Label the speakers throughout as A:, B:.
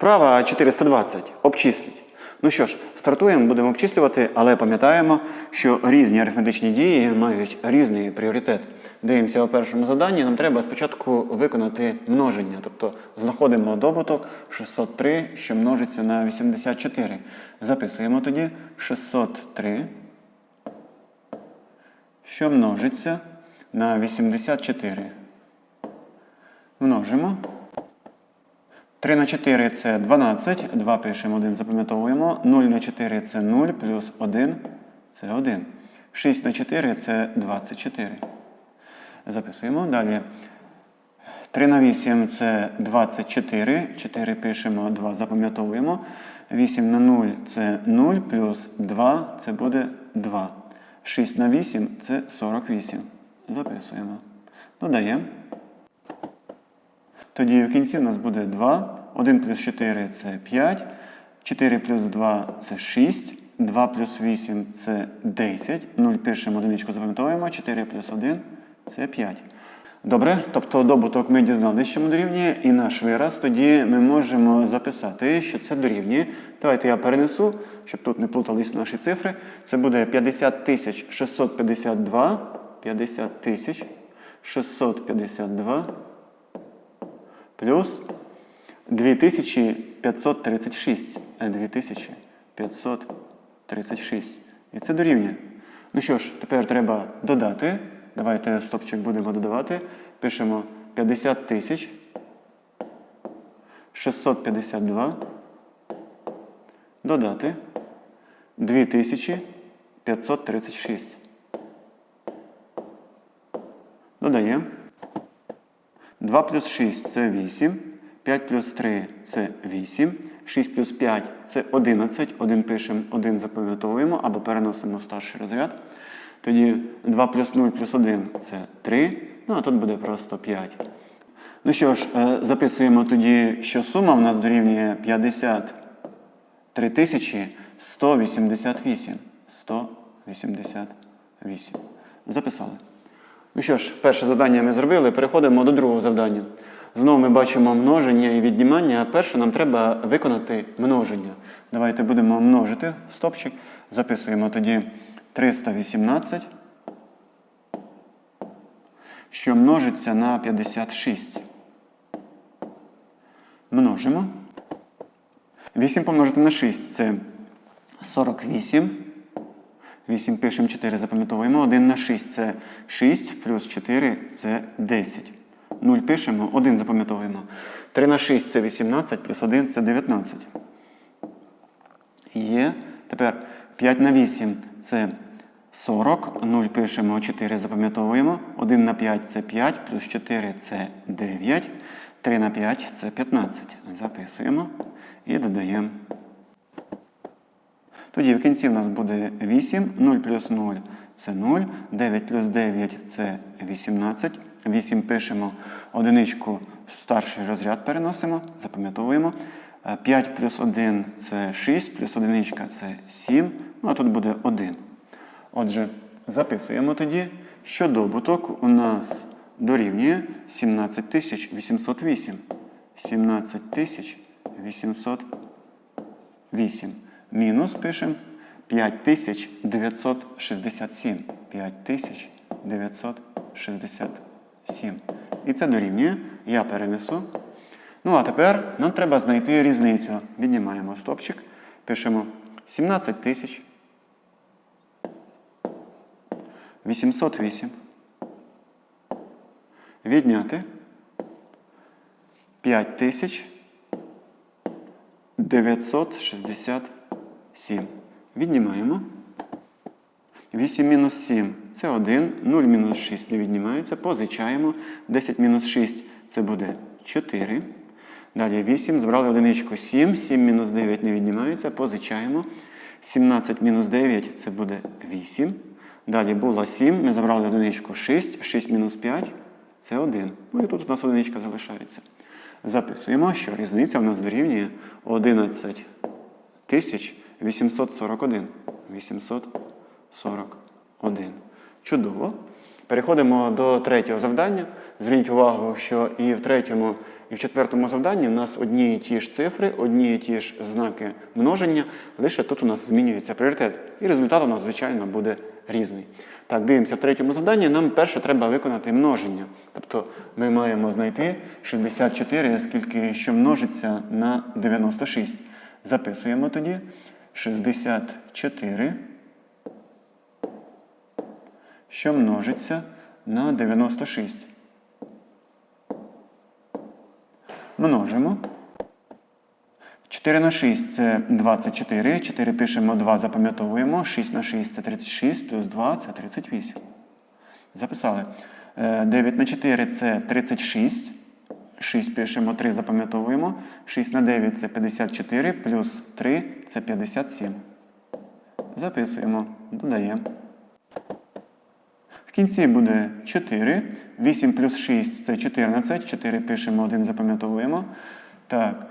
A: Вправа 420. Обчисліть. Ну що ж, стартуємо, будемо обчислювати, але пам'ятаємо, що різні арифметичні дії мають різний пріоритет. Дивимося у першому заданні. Нам треба спочатку виконати множення. Тобто знаходимо добуток 603, що множиться на 84. Записуємо тоді 603, що множиться на 84. Множимо. 3 на 4 це 12, 2 пишемо, 1 запам'ятовуємо. 0 на 4 це 0, плюс 1 це 1. 6 на 4 це 24. Записуємо. Далі 3 на 8 це 24. 4 пишемо, 2 запам'ятовуємо. 8 на 0 це 0, плюс 2 це буде 2. 6 на 8 це 48. Записуємо. Додаємо. Тоді в кінці у нас буде 2. 1 плюс 4 це 5. 4 плюс 2 це 6. 2 плюс 8 це 10. 0 пишемо, одиничку запам'ятовуємо. 4 плюс 1 це 5. Добре, тобто добуток ми дізналися, що ми дорівнює, і наш вираз тоді ми можемо записати, що це дорівнює. Давайте я перенесу, щоб тут не плутались наші цифри. Це буде 50 652. 50 652 плюс 2536. Е, 2536. І це дорівнює. Ну що ж, тепер треба додати. Давайте стопчик будемо додавати. Пишемо 50 тисяч 652. Додати 2536. Додаємо. 2 плюс 6 це 8. 5 плюс 3 це 8. 6 плюс 5 це 11. 1 пишемо, 1 запам'ятовуємо або переносимо в старший розряд. Тоді 2 плюс 0 плюс 1 це 3. Ну а тут буде просто 5. Ну що ж, е, записуємо тоді, що сума в нас дорівнює 53 тисячі 188. 188. Записали. Ну що ж, перше завдання ми зробили, переходимо до другого завдання. Знову ми бачимо множення і віднімання, а перше нам треба виконати множення. Давайте будемо множити стопчик. Записуємо тоді 318, що множиться на 56. Множимо. 8 помножити на 6 це 48. 8 пишемо 4, запам'ятовуємо. 1 на 6 це 6, плюс 4 це 10. 0 пишемо, 1 запам'ятовуємо. 3 на 6 це 18, плюс 1 це 19. Є. Тепер 5 на 8 це 40. 0 пишемо, 4 запам'ятовуємо. 1 на 5 це 5, плюс 4 це 9. 3 на 5 це 15. Записуємо і додаємо. Тоді в кінці в нас буде 8, 0 плюс 0 це 0, 9 плюс 9 це 18. 8 пишемо одиничку в старший розряд переносимо, запам'ятовуємо. 5 плюс 1 це 6, плюс одиничка це 7, ну а тут буде 1. Отже, записуємо тоді, що добуток у нас дорівнює 17808. 17808 мінус пишемо 5967. 5967. І це дорівнює. Я перенесу. Ну, а тепер нам треба знайти різницю. Віднімаємо стопчик. Пишемо 17 тисяч 808. Відняти 5967. 7. Віднімаємо. 8 мінус 7 це 1. 0 мінус 6 не віднімається. Позичаємо. 10 мінус 6 це буде 4. Далі 8. Збрали одиничку 7. 7 мінус 9 не віднімається. Позичаємо. 17 мінус 9 це буде 8. Далі було 7. Ми забрали одиничку 6. 6 мінус 5 це 1. Ну і тут у нас одиничка залишається. Записуємо, що різниця у нас дорівнює 11 тисяч. 841. 841. Чудово. Переходимо до третього завдання. Зверніть увагу, що і в третьому, і в четвертому завданні у нас одні і ті ж цифри, одні і ті ж знаки множення, лише тут у нас змінюється пріоритет. І результат у нас, звичайно, буде різний. Так, дивимося в третьому завданні. Нам перше треба виконати множення. Тобто ми маємо знайти 64, оскільки що множиться на 96. Записуємо тоді 64 що множиться на 96. Множимо. 4 на 6 це 24. 4 пишемо 2, запам'ятовуємо. 6 на 6 це 36, плюс 2 це 38. Записали. Е, 9 на 4 це 36. 6 пишемо 3, запам'ятовуємо. 6 на 9 це 54, плюс 3 це 57. Записуємо, додаємо. В кінці буде 4. 8 плюс 6 це 14. 4 пишемо, 1 запам'ятовуємо. Так.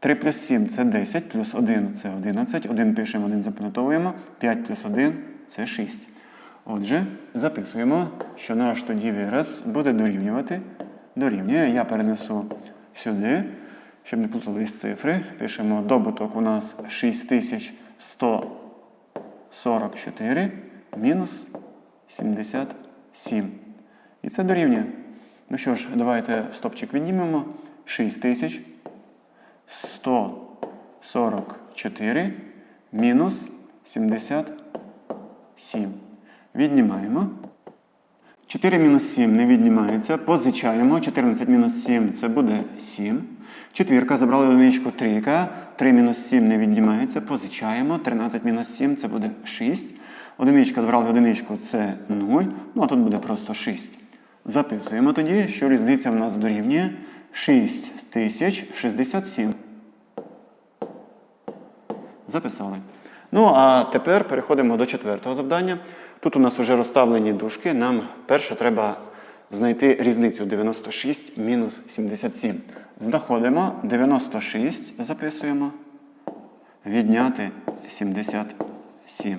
A: 3 плюс 7 це 10, плюс 1 це 11. 1 пишемо, 1 запам'ятовуємо. 5 плюс 1 це 6. Отже, записуємо, що наш тоді вираз буде дорівнювати. Дорівнює. Я перенесу сюди, щоб не плутались цифри. Пишемо добуток у нас 6144 мінус 77. І це дорівнює. Ну що ж, давайте стопчик віднімемо. 6144 мінус 77. Віднімаємо. 4 мінус 7 не віднімається. Позичаємо. 14 мінус 7 це буде 7. Четвірка забрали одиничку трійка. 3 мінус 7 не віднімається. Позичаємо. 13 мінус 7 це буде 6. Одиничка забрали одиничку це 0. Ну а тут буде просто 6. Записуємо тоді, що різниця в нас дорівнює 6067. Записали. Ну, а тепер переходимо до четвертого завдання. Тут у нас вже розставлені дужки. Нам перше треба знайти різницю 96 мінус 77. Знаходимо 96, записуємо. Відняти 77.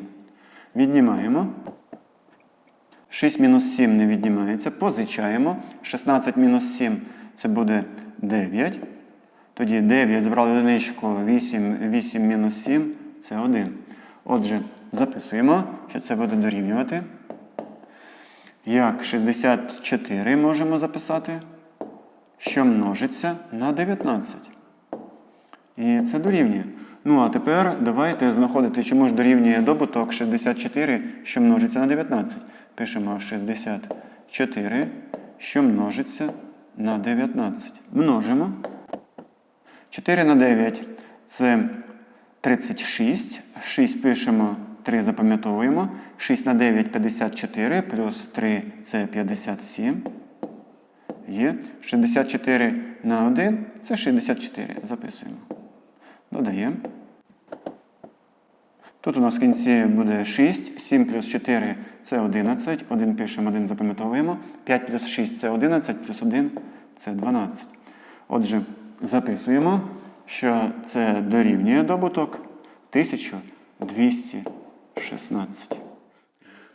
A: Віднімаємо. 6 мінус 7 не віднімається. Позичаємо. 16 мінус 7 це буде 9. Тоді 9 збрали одиничку, 8, 8 мінус 7 це 1. Отже, записуємо, що це буде дорівнювати. Як 64 можемо записати, що множиться на 19. І це дорівнює. Ну, а тепер давайте знаходити, чому ж дорівнює добуток 64, що множиться на 19. Пишемо 64, що множиться на 19. Множимо. 4 на 9 це 36. 6 пишемо, 3 запам'ятовуємо. 6 на 9 54, плюс 3 це 57. Є. 64 на 1 це 64. Записуємо. Додаємо. Тут у нас в кінці буде 6, 7 плюс 4 це 11. 1 пишемо, 1 запам'ятовуємо. 5 плюс 6 це 11, плюс 1 це 12. Отже, записуємо, що це дорівнює добуток 1216.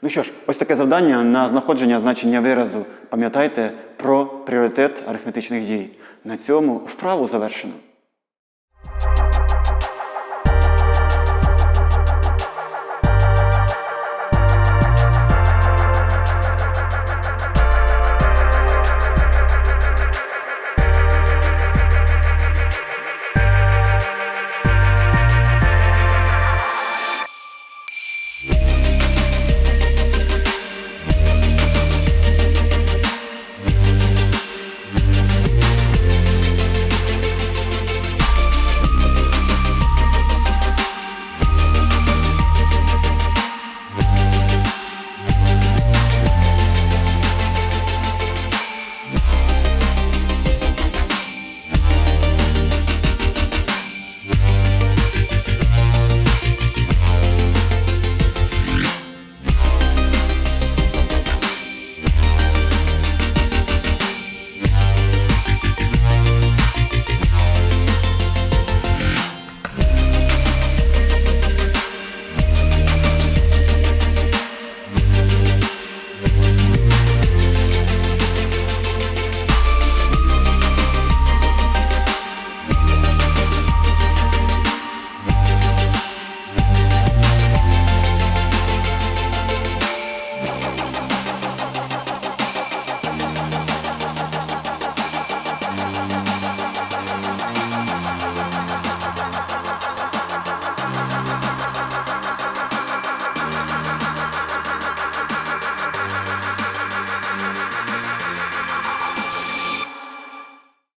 A: Ну що ж, ось таке завдання на знаходження значення виразу. Пам'ятайте про пріоритет арифметичних дій. На цьому вправу завершено.